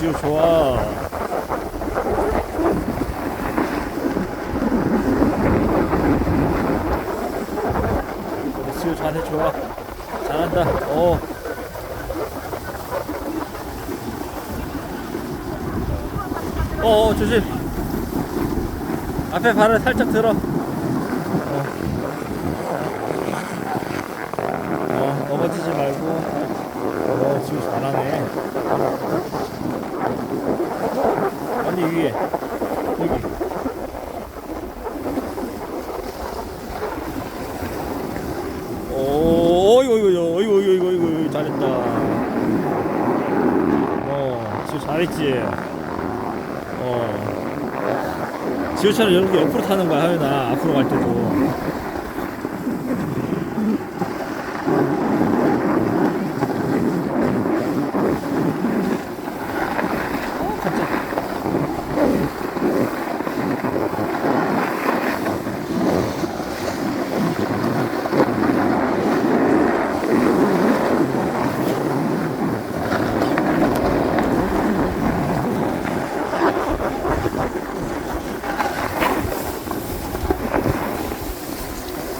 지효 좋아. 지효 잘해 좋아. 잘한다. 어. 어, 어 조심. 앞에 발을 살짝 들어. 어, 지금 잘하네. 아니, 위에. 여기. 오, 이거, 이거, 이거, 이거, 이거, 이거, 이거, 잘했다. 어, 지금 잘했지. 어. 지호차는 이렇게 옆으로 타는 거야, 하연아. 앞으로 갈 때도.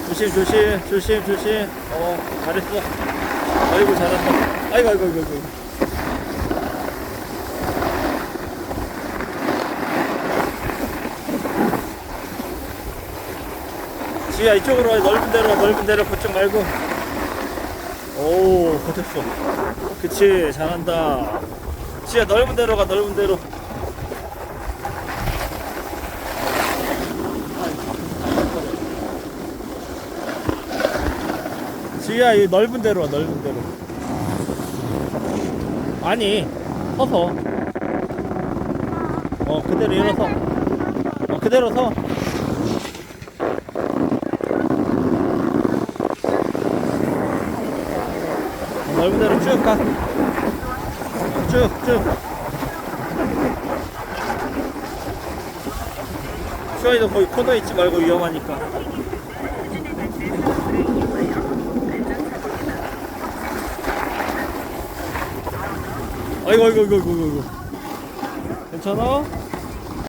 조심 조심 조심 조심. 어 잘했어. 아이고 잘한다. 아이고 아이고 아이고 아이고 지야 이쪽으로 와. 넓은 데로 와, 넓은 데로 그쪽 말고. 오 버텼어 그치 잘한다. 지야 넓은 데로 가 넓은 데로. 지야 이 넓은 데로 와 넓은 데로. 아니 서서. 어 그대로 일어서. 어 그대로 서 넓은 데로 쭉 가. 쭉, 쭉. 수아이도 거기 코너에 있지 말고 위험하니까. 아이고, 아이고, 아이고, 아이고, 아이고. 괜찮아?